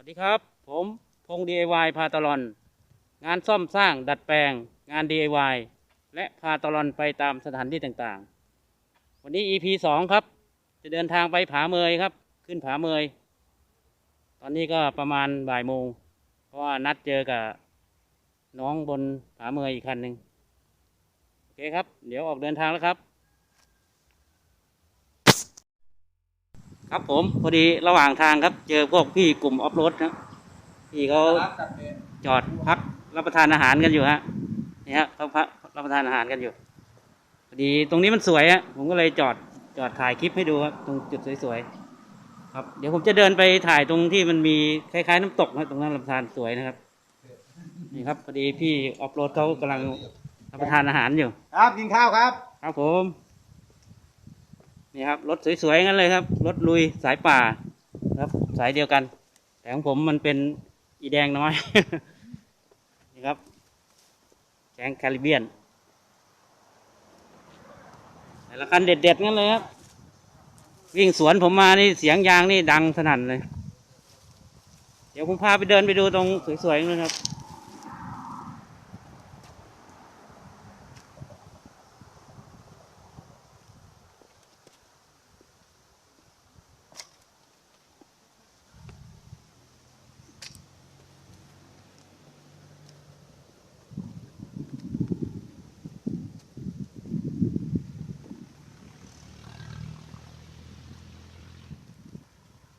วัสดีครับ ผมพง DIY พาตลอน งานซ่อมสร้างดัดแปลงงาน DIY และพาตลอนไปตามสถานที่ต่างๆ วันนี้ EP สองครับ จะเดินทางไปผาเมยครับ ขึ้นผาเมย ตอนนี้ก็ประมาณบ่ายโมง เพราะว่านัดเจอกับน้องบนผาเมยอีกคันหนึ่งโอเคครับ เดี๋ยวออกเดินทางแล้วครับ ครับผมพอดีระหว่างทางครับ เจอพวกพี่กลุ่มออฟโรดนะพี่เขาจอดพักรับประทานอาหารกันอยู่ฮะนี่ฮะเขาพักรับประทานอาหารกันอยู่พอดีตรงนี้มันสวยฮะผมก็เลยจอดจอดถ่ายคลิปให้ดูครับตรงจุดสวยๆครับ เดี๋ยวผมจะเดินไปถ่ายตรงที่มันมีคล้ายๆ น้ำตกนะตรงนั้นรับประทานสวยนะครับนี่ครับพอดีพี่ออฟโรดเขากำลังรับประทานอาหารอยู่ ครับกินข้าวครับ ครับผม นี่ครับรถสวยๆงั้นเลยครับ รถลุยสายป่าครับสายเดียวกัน แต่ของผมมันเป็นอีแดงน้อย นี่ครับแกงแคริบเบียน แต่ละคันเด็ดๆงั้นเลยครับ วิ่งสวนผมมานี่เสียงยางนี่ดังสนั่นเลย เดี๋ยวผมพาไปเดินไปดูตรงสวยๆนะครับ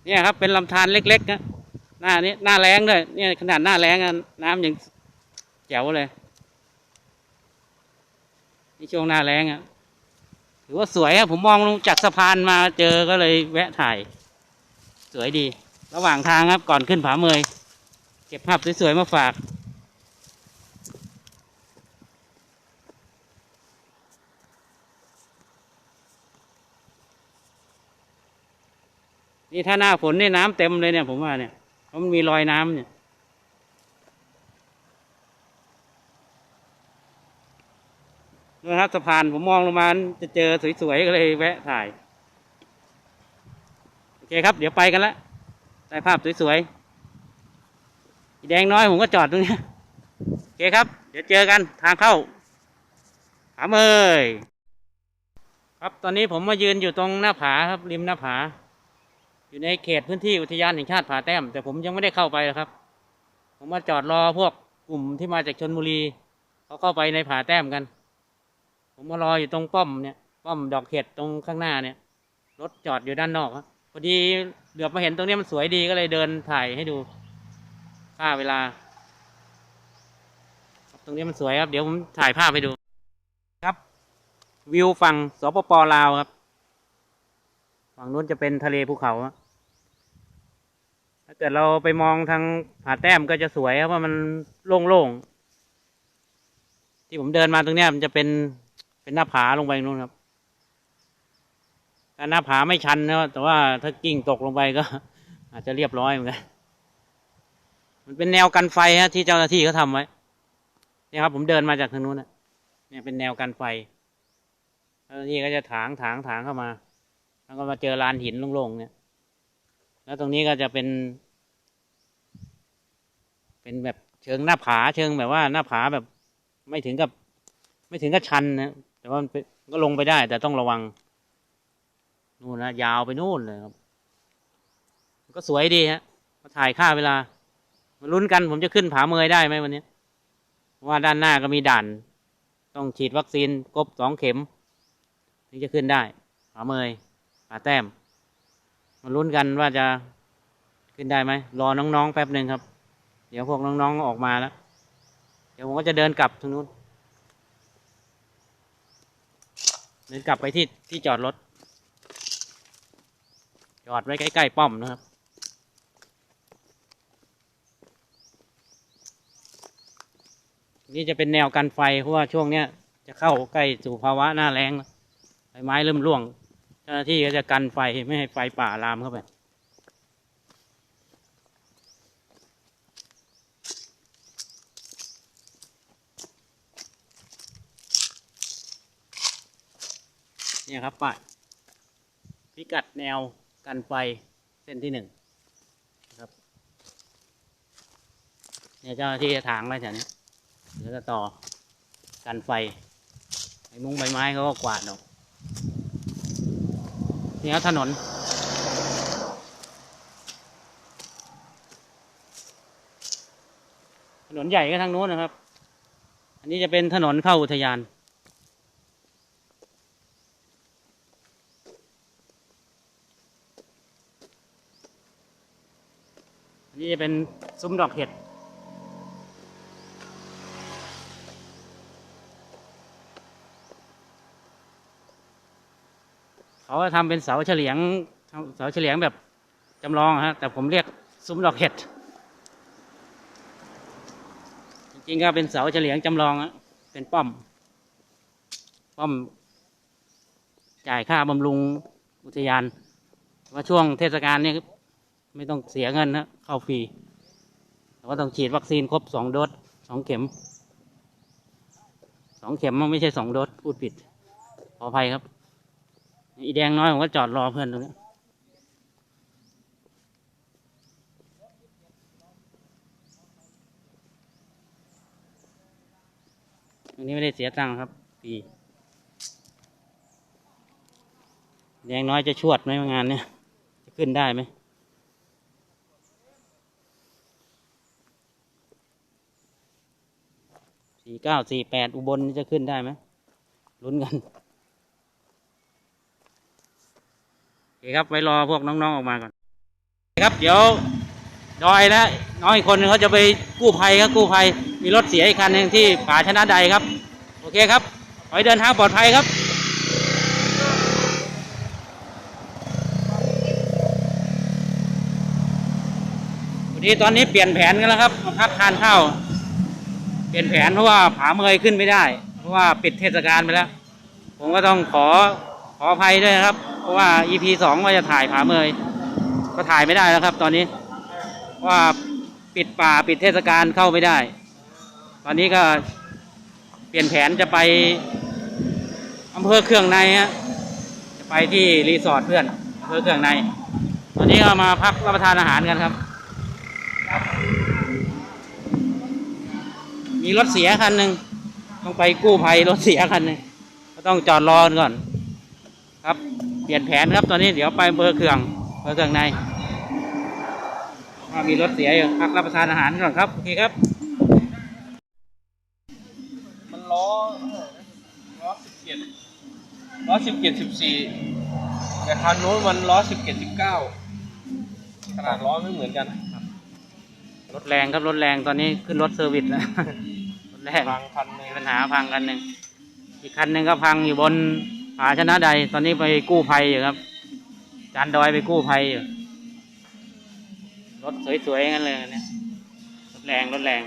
เนี่ยครับเป็นลำธารเล็กๆนะหน้านี้หน้าแรงด้วยเนี่ยขนาดหน้าแรงน้ำยังแจ๋วเลยนี่ช่วงหน้าแรงอะถือว่าสวยอะผมมองลงจากสะพานมาเจอก็เลยแวะถ่าย สวยดี ระหว่างทางครับก่อนขึ้นผาเมย เก็บภาพสวยๆมาฝาก นี่ถ้าหน้าฝนนี่น้ำเต็มเลยเนี่ยผมว่าเนี่ยเพราะมันมีรอยน้ำเนี่ย นะครับสะพานผมมองลงมาจะเจอสวยๆก็เลยแวะถ่าย โอเคครับ เดี๋ยวไปกันละได้ภาพสวยๆแดงน้อยผมก็จอดตรงนี้ โอเคครับ เดี๋ยวเจอกันทางเข้าผาเมยครับตอนนี้ผมมายืนอยู่ตรงหน้าผาครับริมหน้าผา อยู่ในเขตพื้นที่อุทยานแห่งชาติผาแต้ม แต่ผมยังไม่ได้เข้าไปครับ ผมมาจอดรอพวกกลุ่มที่มาจากชนบุรีเขาเข้าไปในผาแต้มกัน ผมมารออยู่ตรงป้อมเนี่ย ป้อมดอกเห็ดตรงข้างหน้าเนี่ยรถจอดอยู่ด้านนอกครับพอดีเหลือบมาเห็นตรงนี้มันสวยดีก็เลยเดินถ่ายให้ดูค่าเวลา ตรงนี้มันสวยครับ เดี๋ยวผมถ่ายภาพให้ดูครับ วิวฝั่งสปปลาวครับ ฝั่งนู้นจะเป็นทะเลภูเขาอะ ถ้าเกิดเราไปมองทางผาแต้มก็จะสวยครับว่ามันโล่งๆ ที่ผมเดินมาตรงเนี้ยมันจะเป็นเป็นหน้าผาลงไปนู่นครับหน้าผาไม่ชันนะแต่ว่าถ้ากิ่งตกลงไปก็ อาจจะเรียบร้อยเหมือนกัน มันเป็นแนวกันไฟฮะที่เจ้าหน้าที่เขาทำไว้ เนี่ยครับ ผมเดินมาจากทางนู้นนะเนี่ยเป็นแนวกันไฟเจ้าหน้าที่ก็จะถางถางถางเข้ามา แล้วก็มาเจอลานหินโล่งๆเนี่ย แล้วตรงนี้ก็จะเป็น เป็นแบบเชิงหน้าผาเชิงแบบว่าหน้าผาแบบไม่ถึงกับ ไม่ถึงกับชันนะแต่ว่ามันก็ลงไปได้ แต่ต้องระวังนู่นนะยาวไปนู่นเลยครับก็สวยดีฮะมาถ่ายค่าเวลามาลุ้นกันผมจะขึ้นผาเมยได้ไหมวันนี้ว่าด้านหน้าก็มีด่าน ต้องฉีดวัคซีนครบสองเข็มถึงจะขึ้นได้ผาเมยผาแต้ม มาลุ้นกันว่าจะขึ้นได้ไหมรอน้องๆแป๊บหนึ่งครับ เดี๋ยวพวกน้องๆออกมาแล้ว เดี๋ยวผมก็จะเดินกลับทางนู้น เดินกลับไปที่ที่จอดรถ จอดไว้ใกล้ๆป้อมนะครับนี่จะเป็นแนวกันไฟเพราะว่าช่วงเนี้ยจะเข้าใกล้สู่ภาวะหน้าแล้งใบไม้เริ่มร่วง จ้าหน้าที่ก็จะกันไฟไม่ให้ไฟป่าลามเข้าไปเนี่ยครับป้ายพิกัดแนวกันไฟเส้นที่หนึ่งนะครับเนี่ยเจ้าหน้าที่จะถางไว้แถวนี้เดี๋ยวจะต่อกันไฟไอ้มุ้งใบไม้เขาก็กวาดออก นี่ครับถนน ถนนใหญ่ก็ทางโน้นนะครับ อันนี้จะเป็นถนนเข้าอุทยาน อันนี้จะเป็นซุ้มดอกเห็ด เขาทำเป็นเสาเฉลียงเสาเฉลียงแบบจำลองฮะแต่ผมเรียกซุ้มดอกเห็ด จริงๆก็เป็นเสาเฉลียงจำลองอะเป็นป้อม ป้อม จ่ายค่าบำรุงอุทยานว่าช่วงเทศกาลนี่ไม่ต้องเสียเงินนะเข้าฟรีแต่ว่าต้องฉีดวัคซีนครบสองโดสสองเข็มสองเข็มมันไม่ใช่สองโดสพูดผิดขออภัยครับ อีแดงน้อยผมก็จอดรอเพื่อนตรงนี้ตรงนี้ไม่ได้เสียตังค์ครับฟรีแดงน้อยจะชวดไหมงานเนี่ยจะขึ้นได้ไหมสี่เก้าสี่แปดอุบลจะขึ้นได้ไหมลุ้นกัน โอ เคครับไว้รอพวกน้องๆออกมาก่อนครับ เดี๋ยวดอยนะน้องอีกคนหนึงเขาจะไปกู้ภัยครับกู้ภัย มีรถเสียอีกคันหนึ่งที่ป่าชนะใดครับ โอเคครับขอให้เดินทางปลอดภัยครับวันนี้ตอนนี้เปลี่ยนแผนกันแล้วครับมาพักทานข้าวเปลี่ยนแผนเพราะว่าผาเมยขึ้นไม่ได้ เพราะว่าปิดเทศกาลไปแล้ว ผมก็ต้องขอ ขออภัยด้วยนะครับ เพราะว่า EP สองว่าจะถ่ายผาเมย ก็ถ่ายไม่ได้แล้วครับ ตอนนี้ว่าปิดป่าปิดเทศกาลเข้าไม่ได้ ตอนนี้ก็เปลี่ยนแผนจะไปอำเภอเครื่องในฮะจะไปที่รีสอร์ทเพื่อนอำเภอเครื่องใน ตอนนี้ก็มาพักรับประทานอาหารกันครับ มีรถเสียคันหนึ่งต้องไปกู้ภัยรถเสียคันหนึ่งก็ต้องจอดรอก่อน ครับ เปลี่ยนแผนครับตอนนี้เดี๋ยวไปอำเบอร์เครื่องอำเบอร์เครื่องในว่ามีรถเสียอยู่พักรับประทานอาหารก่อนครับโอเคครับ มันล้อล้อสิบเจ็ดล้อสิบเจ็ดสิบสี่แต่คันนู้นมันล้อสิบเจ็ดสิบเก้าขนาดล้อไม่เหมือนกันรถแรงครับรถแรงตอนนี้ขึ้นรถเซอร์วิสแล้วรถแรงบางคันเนี่มียปัญหาพังกันหนึ่งอีกคันหนึ่งก็พังอยู่บน ผาชนะใด ตอนนี้ไปกู้ภัยอยู่ครับจานดอยไปกู้ภัยอยู่ รถสวยๆงั้นเลยเนี่ย รถแรงรถแรง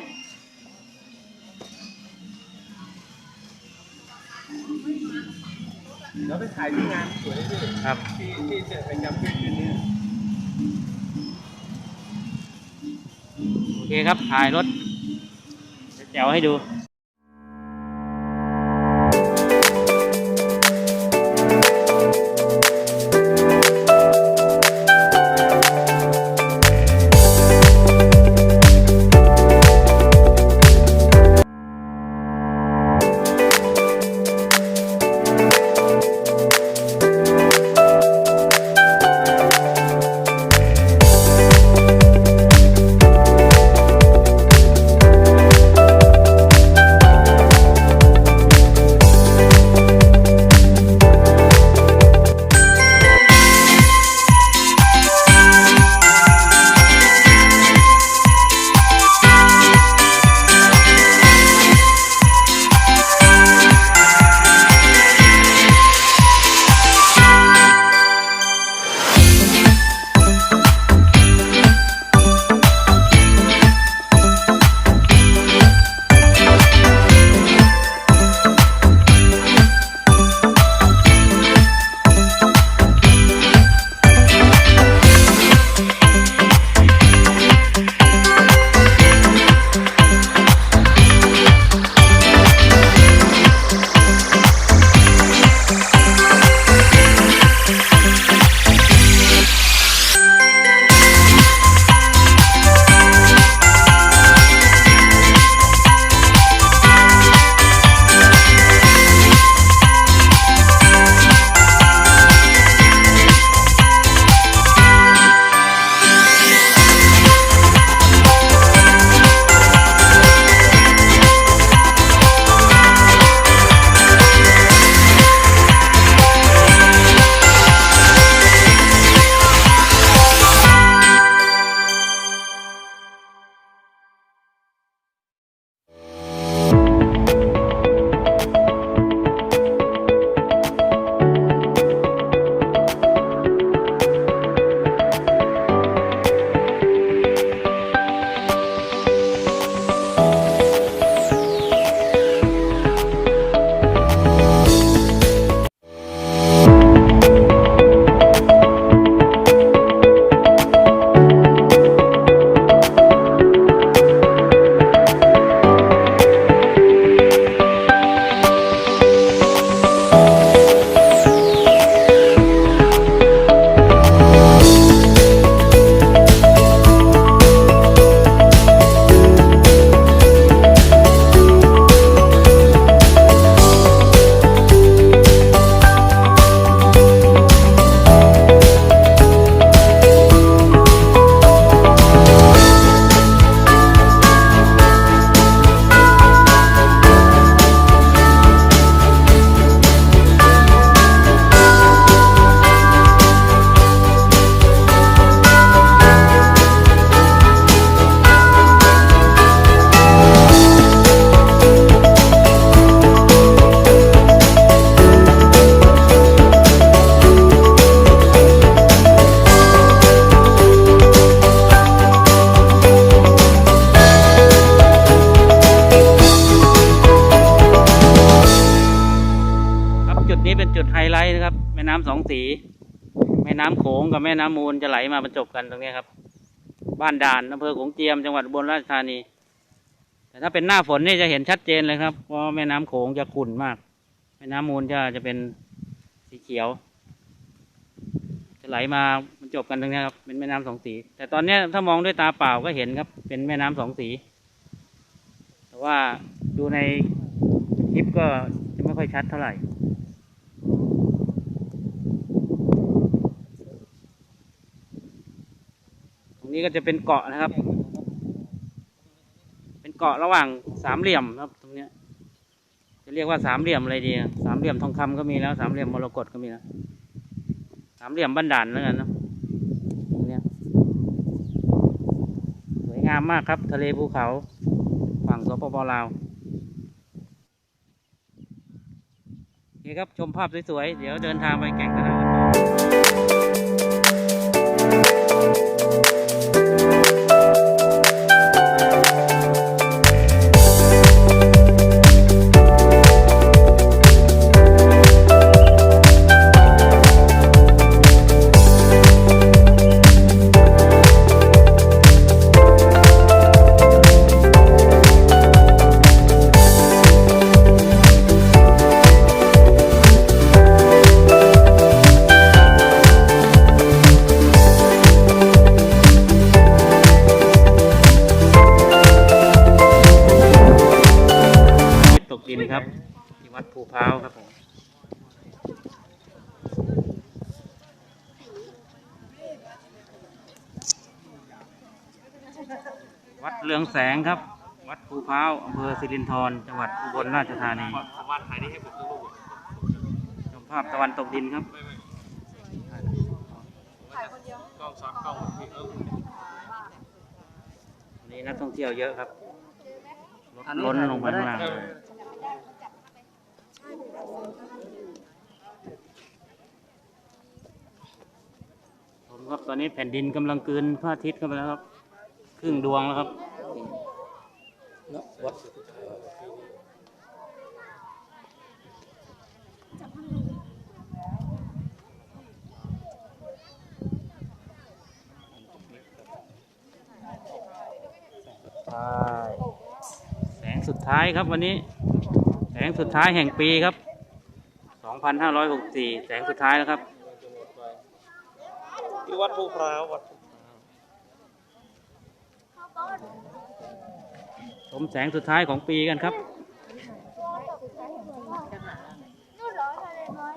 เดี๋ยวไปถ่ายที่งานสวยที่ครับที่ที่จะไปจำชื่อคืนนี้โอเคครับ ถ่ายรถแจ๋วให้ดู จุดนี้เป็นจุดไฮไลท์นะครับ แม่น้ำสองสี แม่น้ำโขงกับแม่น้ำมูลจะไหลมาบรรจบกันตรงนี้ครับ บ้านด่านอำเภอโขงเจียมจังหวัดอุบลราชธานี แต่ถ้าเป็นหน้าฝนนี่จะเห็นชัดเจนเลยครับเพราะแม่น้ำโขงจะขุ่นมาก แม่น้ำมูลจะจะเป็นสีเขียว จะไหลมาบรรจบกันตรงนี้ครับเป็นแม่น้ำสองสี แต่ตอนนี้ถ้ามองด้วยตาเปล่าก็เห็นครับ เป็นแม่น้ำสองสี แต่ว่าดูในคลิปก็จะไม่ค่อยชัดเท่าไหร่ ตรง นี้ก็จะเป็นเกาะนะครับ เป็นเกาะระหว่างสามเหลี่ยมครับ ตรงเนี้ย จะเรียกว่าสามเหลี่ยมอะไรดีสามเหลี่ยมทองคำก็มีแล้วสามเหลี่ยมมรกตก็มีแล้วสามเหลี่ยมบ้านด่านแล้วกันนะตรงเนี้ยสวยงามมากครับ ทะเลภูเขา ฝั่งสปปลาวโอเคครับชมภาพสวยๆเดี๋ยวเดินทางไปแก่งกัน วัดเรืองแสงครับ วัดภูพร้าวอำเภอสิรินธรจังหวัดอุบลราชธานีสามารถถ่ายได้ให้ผมทุกรูปชมภาพตะวันตกดินครับกล้องซ้อนกล้องพี่เออวันนี้นักท่องเที่ยวเยอะครับล้นลงไปข้างล่างเลยผมครับตอนนี้แผ่นดินกำลังกืนพระอาทิตย์เข้าไปแล้วครับ ครึ่งดวงแล้วครับวัดแสงสุดท้ายครับวันนี้ แสงสุดท้ายแห่งปีครับ 2564 แสงสุดท้ายแล้วครับที่วัดภูพร้าววัด มแสงสุดท้ายของปีกันครับเหรอทะเลน้อย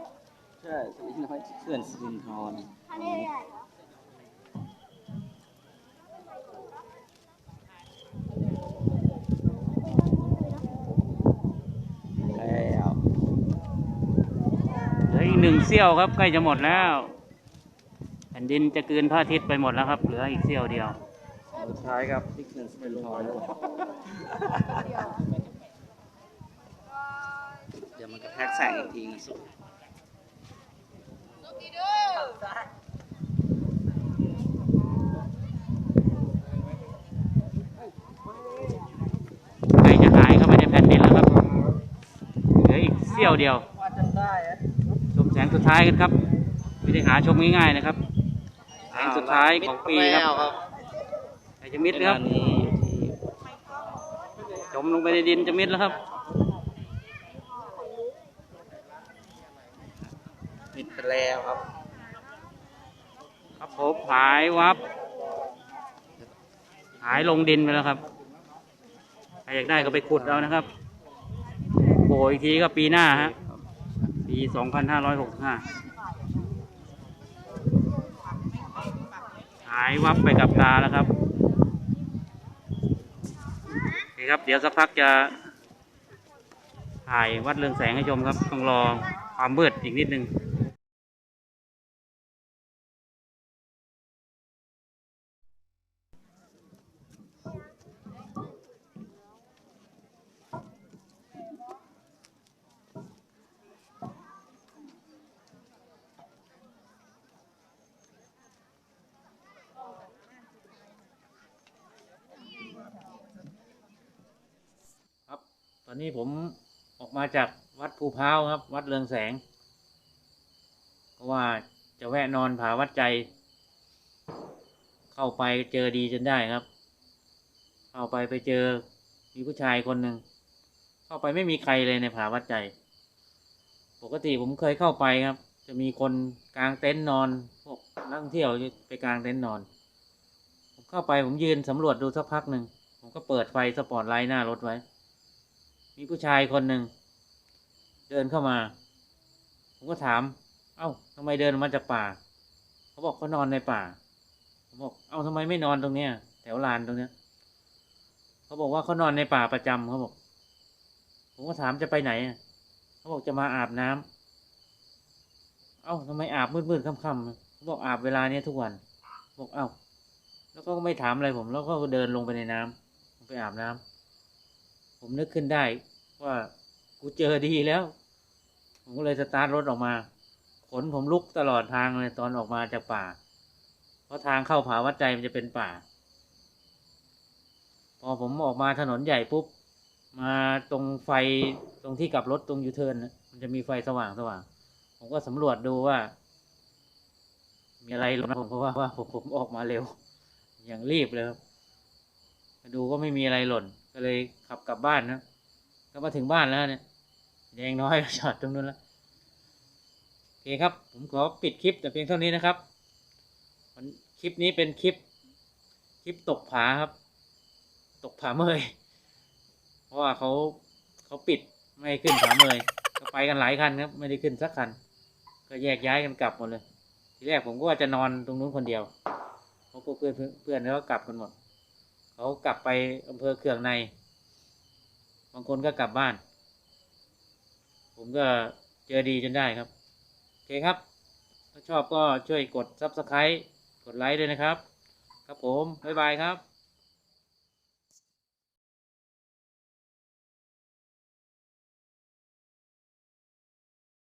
ใช่สิริน้อยเขื่อนสินธรทะเลใหญ่อแล้วเหลืออีกหนึ่งเสี้ยวครับใกล้จะหมดแล้ว แผ่นดินจะกลืนพระอาทิตย์ไปหมดแล้วครับ เหลืออีกเสี้ยวเดียว สุดท้ายครับที่เขื่อนสิรินธรเดี๋ยวมันกระแทกแสงอีกทีนะสุดใกล้จะหายเข้าไปในแผ่นดินแล้วครับ เหลืออีกเสี้ยวเดียว ชมแสงสุดท้ายกันครับ ไม่ได้หาชมง่ายๆนะครับ แสงสุดท้ายของปีครับ จะมิดนะครับนี้จมลงไปในดินจะมิดแล้วครับปิดไปแล้วครับ ครับผมหายวับ หายลงดินไปแล้วครับใครอยากได้ก็ไปขุดเอานะครับโผล่อีกทีก็ปีหน้าฮะปีสองพันห้าร้อยหกสิบห้าหายวับไปกับตาแล้วครับโอเครับ เดี๋ยวสักพักจะถ่ายวัดเรืองแสงให้ชมครับ ต้องรอความมืดอีกนิดนึง อนนี้ผมออกมาจากวัดภูพร้าวครับ วัดเรืองแสงราะว่าจะแวะนอนผาวัดใจ เข้าไปเจอดีจนได้ครับ เข้าไปไปเจอมีผู้ชายคนหนึ่งเข้าไปไม่มีใครเลยในผาวัดใจ ปกติผมเคยเข้าไปครับ จะมีคนกลางเต็นท์นอนพวกนักท่องเที่ยวไปกลางเต็นท์นอน ผมเข้าไปผมยืนสำรวจดูสักพักหนึ่งผมก็เปิดไฟสปอตไลท์หน้ารถไว้ มีผู้ชายคนหนึ่งเดินเข้ามา ผมก็ถาม เอ้าทำไมเดินมาจากป่า เขาบอกเขานอนในป่า ผมบอก เอ้าทำไมไม่นอนตรงเนี้ย แถวลานตรงเนี้ย เขาบอกว่าเขานอนในป่าประจำเขาบอก ผมก็ถามจะไปไหนเขาบอกจะมาอาบน้ำเอ้าทำไมอาบมืดๆค่ำๆเขาบอกอาบเวลาเนี้ยทุกวัน บอกเอ้าแล้วก็ไม่ถามอะไรผม แล้วก็เดินลงไปในน้ำลงไปอาบน้ำ ผมนึกขึ้นได้ ว่ากูเจอดีแล้ว ผมก็เลยสตาร์ทรถออกมา ขนผมลุกตลอดทางเลยตอนออกมาจากป่า เพราะทางเข้าผาวัดใจมันจะเป็นป่า พอผมออกมาถนนใหญ่ปุ๊บ มาตรงไฟตรงที่กลับรถตรงยูเทิร์นนะมันจะมีไฟสว่างสว่าง ผมก็สำรวจดูว่า มีอะไรหรือนะผมเพราะว่าว่าผมผมออกมาเร็ว อย่างรีบเลยครับดูก็ไม่มีอะไรหล่น ก็เลยขับกลับบ้านนะก็มาถึงบ้านแล้วเนี่ยแดงน้อยจอดตรงนู้นแล้วโอเคครับ ผมขอปิดคลิปแต่เพียงเท่านี้นะครับคลิปนี้เป็นคลิปคลิปตกผาครับ ตกผาเมยเพราะว่าเขาเขาปิดไม่ขึ้นผาเมยก็ไปกันหลายคันครับ ไม่ได้ขึ้นสักคัน ก็แยกย้ายกันกลับหมดเลย ทีแรกผมก็ว่าจะนอนตรงนู้นคนเดียวเพราะพวกเพื่อนเพื่อนเขากลับกันหมด เขากลับไปอำเภอเคืองใน บางคนก็กลับบ้าน ผมก็เจอดีจนได้ครับ โอเคครับ ถ้าชอบก็ช่วยกด subscribe กดไลค์ด้วยนะครับ ครับผม บ๊ายบายครับ